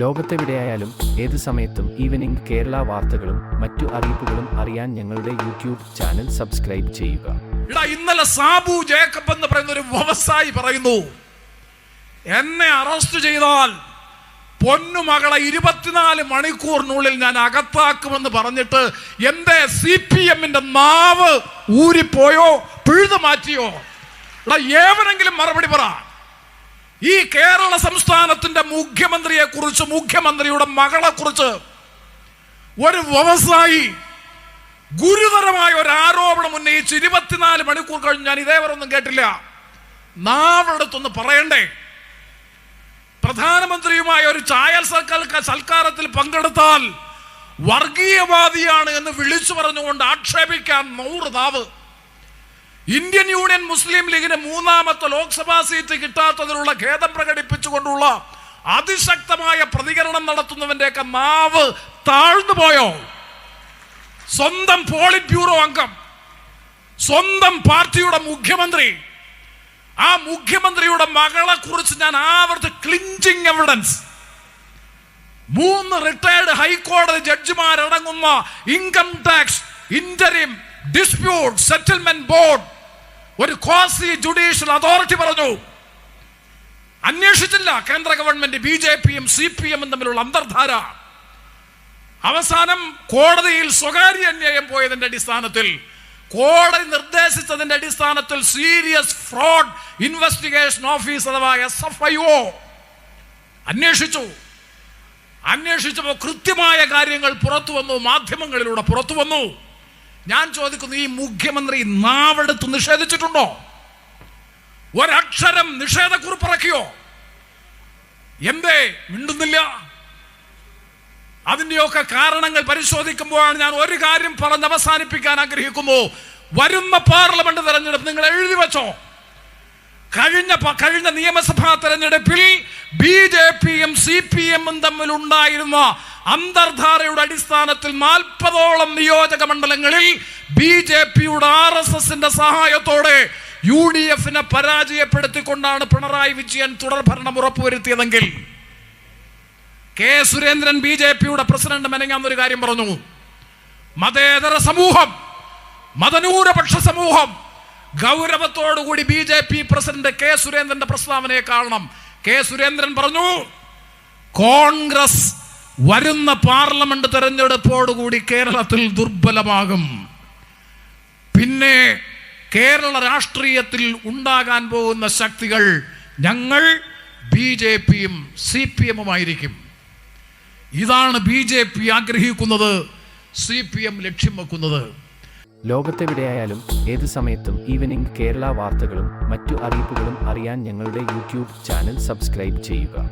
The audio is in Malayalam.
ലോകത്തെവിടെയായാലും ഏത് സമയത്തും ഈവനിംഗ് കേരള വാർത്തകളും മറ്റു അറിയിപ്പുകളും അറിയാൻ ഞങ്ങളുടെ യൂട്യൂബ് ചാനൽ സബ്സ്ക്രൈബ് ചെയ്യുക. ഇന്നലെ സാബു ജേക്കബ് എന്ന് പറയുന്ന ഒരു വ്യവസായി പറയുന്നു എന്നെ അറസ്റ്റ് ചെയ്താൽ പൊന്നുമകളെ ഇരുപത്തിനാല് മണിക്കൂറിനുള്ളിൽ ഞാൻ അകത്താക്കുമെന്ന് പറഞ്ഞിട്ട് എന്റെ സി പി എമ്മിന്റെ നാവ് ഊരിപ്പോയോ പിഴുതു മാറ്റിയോ? എടാ ഏവനെങ്കിലും മറുപടി പറ. ഈ കേരള സംസ്ഥാനത്തിന്റെ മുഖ്യമന്ത്രിയെ കുറിച്ച് മുഖ്യമന്ത്രിയുടെ മകളെ കുറിച്ച് ഒരു വ്യവസായി ഗുരുതരമായ ഒരു ആരോപണം ഉന്നയിച്ച് ഇരുപത്തിനാല് മണിക്കൂർ കഴിഞ്ഞ് ഞാൻ ഇതേവരെ ഒന്നും കേട്ടില്ല. നാവടുത്തൊന്ന് പറയണ്ടേ? പ്രധാനമന്ത്രിയുമായ ഒരു ചായൽ സർക്കാർ സൽക്കാരത്തിൽ പങ്കെടുത്താൽ വർഗീയവാദിയാണ് എന്ന് വിളിച്ചു പറഞ്ഞുകൊണ്ട് ആക്ഷേപിക്കാൻ നൂറ് നാവ്. ഇന്ത്യൻ യൂണിയൻ മുസ്ലിം ലീഗിന് മൂന്നാമത്തെ ലോക്സഭാ സീറ്റ് കിട്ടാത്തതിലുള്ള ഖേദം പ്രകടിപ്പിച്ചുകൊണ്ടുള്ള അതിശക്തമായ പ്രതികരണം നടത്തുന്നവന്റെയൊക്കെ നാവ് താഴ്ന്നു പോയോ? സ്വന്തം പോളിറ്റ് ബ്യൂറോ അംഗം സ്വന്തം പാർട്ടിയുടെ മുഖ്യമന്ത്രി. ആ മുഖ്യമന്ത്രിയുടെ മകളെ കുറിച്ച് ഞാൻ ആവർത്തി ക്ലിഞ്ചിങ് എവിഡൻസ്. മൂന്ന് റിട്ടയർഡ് ഹൈക്കോടതി ജഡ്ജിമാരടങ്ങുന്ന income tax interim dispute settlement board ഒരു ക്വാസി ജുഡീഷ്യൽ അതോറിറ്റി പറഞ്ഞു. അന്വേഷിച്ചില്ല. കേന്ദ്ര ഗവൺമെന്റ് ബി ജെ പിയും സി പി എമ്മും തമ്മിലുള്ള അന്തർധാര. അവസാനം കോടതിയിൽ സ്വകാര്യ അന്യായം പോയതിന്റെ അടിസ്ഥാനത്തിൽ കോടതി നിർദ്ദേശിച്ചതിന്റെ അടിസ്ഥാനത്തിൽ സീരിയസ് ഫ്രോഡ് ഇൻവെസ്റ്റിഗേഷൻ ഓഫീസ് അഥവാ എസ് എഫ് ഐ ഒ അന്വേഷിച്ചു. അന്വേഷിച്ചപ്പോൾ കൃത്യമായ കാര്യങ്ങൾ പുറത്തു വന്നു മാധ്യമങ്ങളിലൂടെ പുറത്തു വന്നു. ഞാൻ ചോദിക്കുന്നു ഈ മുഖ്യമന്ത്രി നാവെടുത്ത് നിഷേധിച്ചിട്ടുണ്ടോ? ഒരക്ഷരം നിഷേധക്കുറിപ്പ് ഇറക്കിയോ എന്തേ മിണ്ടുന്നില്ല? അതിന്റെയൊക്കെ കാരണങ്ങൾ പരിശോധിക്കുമ്പോഴാണ് ഞാൻ ഒരു കാര്യം പറഞ്ഞ് അവസാനിപ്പിക്കാൻ ആഗ്രഹിക്കുന്നു. വരുന്ന പാർലമെന്റ് തെരഞ്ഞെടുപ്പ് നിങ്ങൾ എഴുതി വെച്ചോ. കഴിഞ്ഞ കഴിഞ്ഞ നിയമസഭാ തെരഞ്ഞെടുപ്പിൽ ബി ജെ പിയും സി പി എമ്മും തമ്മിൽ ഉണ്ടായിരുന്ന അന്തർധാരയുടെ അടിസ്ഥാനത്തിൽ നാൽപ്പതോളം നിയോജക മണ്ഡലങ്ങളിൽ ബി ജെ പിയുടെ ആർ എസ് എസിന്റെ സഹായത്തോടെ യു ഡി എഫിനെ പരാജയപ്പെടുത്തിക്കൊണ്ടാണ് പിണറായി വിജയൻ തുടർ ഭരണം ഉറപ്പുവരുത്തിയതെങ്കിൽ കെ സുരേന്ദ്രൻ ബി ജെ പിയുടെ പ്രസിഡന്റ് മെനങ്ങാന്നൊരു കാര്യം പറഞ്ഞു. മതേതര സമൂഹം മതനൂരപക്ഷ സമൂഹം ഗൗരവത്തോടുകൂടി B J P president K സുരേന്ദ്രന്റെ പ്രസ്താവനയെ കാണണം. കെ സുരേന്ദ്രൻ പറഞ്ഞു കോൺഗ്രസ് വരുന്ന പാർലമെന്റ് തെരഞ്ഞെടുപ്പോടുകൂടി കേരളത്തിൽ ദുർബലമാകും. പിന്നെ കേരള രാഷ്ട്രീയത്തിൽ ഉണ്ടാകാൻ പോകുന്ന ശക്തികൾ ഞങ്ങൾ ബി ജെ പിയും സി പി എമ്മുമായിരിക്കും. ഇതാണ് ബി ജെ പി ആഗ്രഹിക്കുന്നത് സി പി എം ലക്ഷ്യം വെക്കുന്നത്. ലോകത്തെവിടെയായാലും ഏത് സമയത്തും ഈവനിംഗ് കേരള വാർത്തകളും മറ്റു അറിയിപ്പുകളും അറിയാൻ ഞങ്ങളുടെ യൂട്യൂബ് ചാനൽ സബ്സ്ക്രൈബ് ചെയ്യുക.